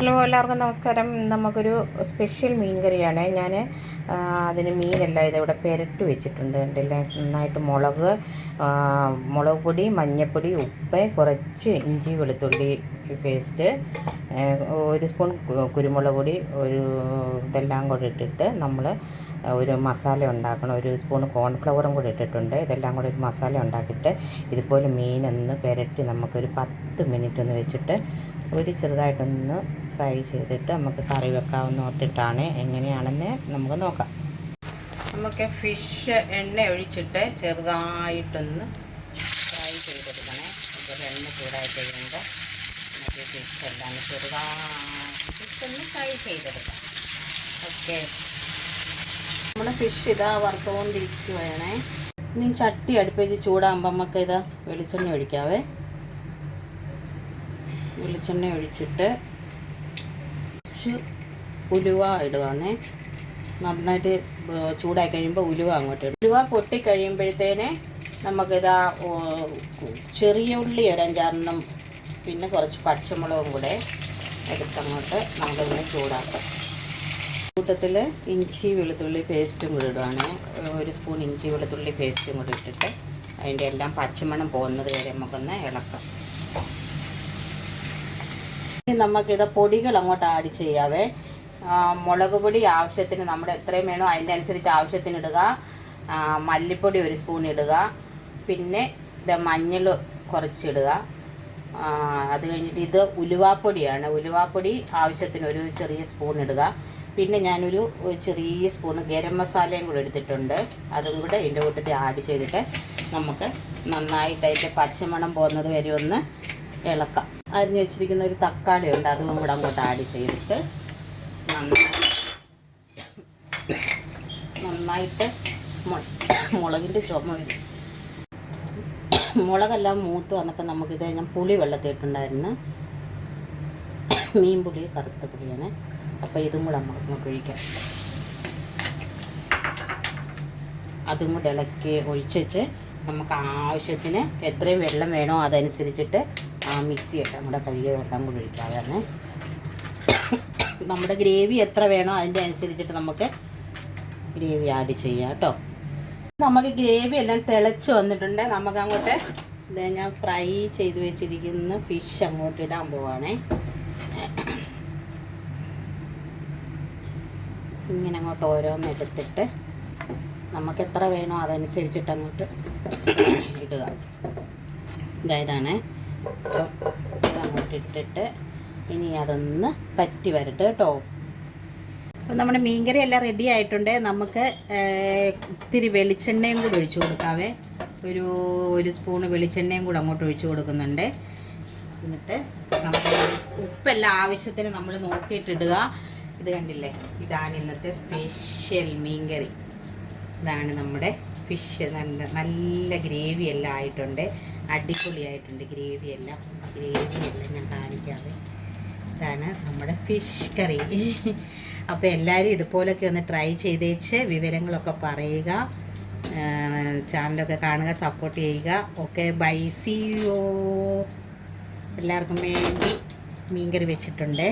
Hello എല്ലാവർക്കും നമസ്കാരം. നമുക്കൊരു സ്പെഷ്യൽ മീൻ കറിയാണ് ഞാൻ അതിന് മീനല്ല ഇതിവിടെ പെരട്ടി വെച്ചിട്ടുണ്ട് കണ്ടില്ലേ? നന്നായിട്ട് മുളക് മുളക് പൊടി മഞ്ഞൾപ്പൊടി ഉപ്പ് കുറച്ച് ഇഞ്ചി വെളുത്തുള്ളി പേസ്റ്റ് ഒരു സ്പൂൺ കുരുമുളക് പൊടി ഒരു ഇതെല്ലാം കൂടി ഇട്ടിട്ട് നമ്മൾ ഒരു മസാല ഉണ്ടാക്കണം. ഒരു സ്പൂൺ കോൺഫ്ലവറും കൂടി ഇട്ടിട്ടുണ്ട്. ഇതെല്ലാം കൂടി ഒരു മസാല ഉണ്ടാക്കിയിട്ട് ഇതുപോലെ മീനൊന്ന് പെരട്ടി നമുക്കൊരു പത്ത് മിനിറ്റ് ഒന്ന് വെച്ചിട്ട് ഒരു ചെറുതായിട്ടൊന്ന് ഫ്രൈ ചെയ്തിട്ട് നമുക്ക് കറി വെക്കാവുന്ന ഓർത്തിട്ടാണ് എങ്ങനെയാണെന്ന് നമുക്ക് നോക്കാം. നമുക്ക് ഫിഷ് എണ്ണ ഒഴിച്ചിട്ട് ചെറുതായിട്ടൊന്ന് ഫ്രൈ ചെയ്തെടുക്കണേ. അതുപോലെ എണ്ണ ചൂടായി കഴിയുമ്പോൾ നമുക്ക് ഫിഷ് എല്ലാം ചെറുതായിട്ട് ഒന്ന് ഫ്രൈ ചെയ്തെടുക്കാം. ഓക്കെ നമ്മുടെ ഫിഷ് ഇതാ വറുത്തുകൊണ്ടിരിക്കുവാണേ. ഇനി ചട്ടി അടുപ്പിച്ച് ചൂടാകുമ്പോൾ നമുക്ക് ഇതാ വെളിച്ചെണ്ണ ഒഴിക്കാവേ. വെളിച്ചെണ്ണ ഒഴിച്ചിട്ട് കുറച്ച് ഉലുവ ഇടുവാണേ. നന്നായിട്ട് ചൂടായി കഴിയുമ്പോൾ ഉലുവ അങ്ങോട്ട് ഇടും. ഉലുവ പൊട്ടി കഴിയുമ്പോഴത്തേനെ നമുക്കിതാ ചെറിയ ഉള്ളി ഒരു പിന്നെ കുറച്ച് പച്ചമുളകും കൂടെ എടുത്തങ്ങോട്ട് നമുക്കിങ്ങനെ ചൂടാക്കാം. കൂട്ടത്തിൽ ഇഞ്ചി വെളുത്തുള്ളി പേസ്റ്റും കൂടി ഇടുവാണ്. ഒരു സ്പൂൺ ഇഞ്ചി വെളുത്തുള്ളി പേസ്റ്റും കൂടി ഇട്ടിട്ട് അതിന്റെ എല്ലാം പച്ചമണം പോകുന്നത് വരെ നമുക്കൊന്ന് ഇളക്കാം. നമുക്കിത് പൊടികൾ അങ്ങോട്ട് ആഡ് ചെയ്യാവേ. മുളക് പൊടി ആവശ്യത്തിന് നമ്മൾ എത്രയും വേണോ അതിന്റെ അനുസരിച്ച് ആവശ്യത്തിന് ഇടുക. മല്ലിപ്പൊടി ഒരു സ്പൂൺ ഇടുക. പിന്നെ ഇത് മഞ്ഞൾ കുറച്ചിടുക അത് കഴിഞ്ഞിട്ട് ഇത് ഉലുവാപ്പൊടിയാണ്. ഉലുവാപ്പൊടി ആവശ്യത്തിന് ഒരു ചെറിയ സ്പൂൺ ഇടുക. പിന്നെ ഞാനൊരു ചെറിയ സ്പൂൺ ഗരം മസാലയും കൂടെ എടുത്തിട്ടുണ്ട്. അതും കൂടെ ഇതിന്റെ കൂട്ടത്തിൽ ആഡ് ചെയ്തിട്ട് നമുക്ക് നന്നായിട്ട് അതിന്റെ പച്ചമണം പോകുന്നത് വരെ ഒന്ന് ഇളക്കാം. അരിഞ്ഞ് വെച്ചിരിക്കുന്ന ഒരു തക്കാളി ഉണ്ട് അതും കൂടെ അങ്ങോട്ട് ആഡ് ചെയ്തിട്ട് നന്നായിട്ട് മുളകിന്റെ ചുമ മുളകെല്ലാം മൂത്ത് വന്നപ്പോൾ നമുക്കിത് ഞാൻ പുളി വെള്ളത്തിട്ടുണ്ടായിരുന്നു മീൻ പുളി കറുത്ത പുളിയാണ്. അപ്പോൾ ഇതും കൂടെ നമുക്ക് നമുക്ക് ഒഴിക്കാം. അതും കൂടെ ഇളക്കി ഒഴിച്ചിട്ട് നമുക്ക് ആവശ്യത്തിന് എത്രയും വെള്ളം വേണോ അതനുസരിച്ചിട്ട് മിക്സി എല്ലാം നമ്മുടെ കഴുകിയ വെള്ളം കൂടി ഒഴിക്കാതെ നമ്മുടെ ഗ്രേവി എത്ര വേണോ അതിന്റെ അനുസരിച്ചിട്ട് നമുക്ക് ഗ്രേവി ആഡ് ചെയ്യാം കേട്ടോ. നമുക്ക് ഗ്രേവി എല്ലാം തിളച്ച് വന്നിട്ടുണ്ട്. നമുക്ക് അങ്ങോട്ട് ഇതേ ഞാൻ ഫ്രൈ ചെയ്ത് വെച്ചിരിക്കുന്ന ഫിഷ് അങ്ങോട്ട് ഇടാൻ പോവാണേ. ഇങ്ങനെ അങ്ങോട്ട് ഓരോന്ന് എടുത്തിട്ട് നമുക്ക് എത്ര വേണോ അതനുസരിച്ചിട്ട് അങ്ങോട്ട് ഇടുക. ഇതായതാണ് അപ്പം ഇതങ്ങോട്ട് ഇട്ടിട്ട് ഇനി അതൊന്ന് പറ്റി വരട്ടെ കേട്ടോ. അപ്പം നമ്മുടെ മീൻകറി എല്ലാം റെഡി ആയിട്ടുണ്ട്. നമുക്ക് ഇത്തിരി വെളിച്ചെണ്ണയും കൂടെ ഒഴിച്ചു കൊടുക്കാവേ. ഒരു ഒരു സ്പൂണ് വെളിച്ചെണ്ണയും കൂടെ അങ്ങോട്ട് ഒഴിച്ചു കൊടുക്കുന്നുണ്ട്. എന്നിട്ട് നമുക്ക് ഉപ്പെല്ലാം ആവശ്യത്തിന് നമ്മൾ നോക്കിയിട്ടിടുക. ഇത് കണ്ടില്ലേ? ഇതാണ് ഇന്നത്തെ സ്പെഷ്യൽ മീൻകറി. ഇതാണ് നമ്മുടെ ഫിഷ് നല്ല നല്ല ഗ്രേവി എല്ലാം ആയിട്ടുണ്ട്. അടിപൊളിയായിട്ടുണ്ട് ഗ്രേവി എല്ലാം. ഗ്രേവി എല്ലാം ഞാൻ കാണിക്കാറ് ഇതാണ് നമ്മുടെ ഫിഷ് കറി. അപ്പോൾ എല്ലാവരും ഇതുപോലൊക്കെ ഒന്ന് ട്രൈ ചെയ്തേച്ച് വിവരങ്ങളൊക്കെ പറയുക. ചാനലൊക്കെ കാണുക സപ്പോർട്ട് ചെയ്യുക. Okay bye. സി യോ എല്ലാവർക്കും വേണ്ടി മീൻകറി വെച്ചിട്ടുണ്ട്.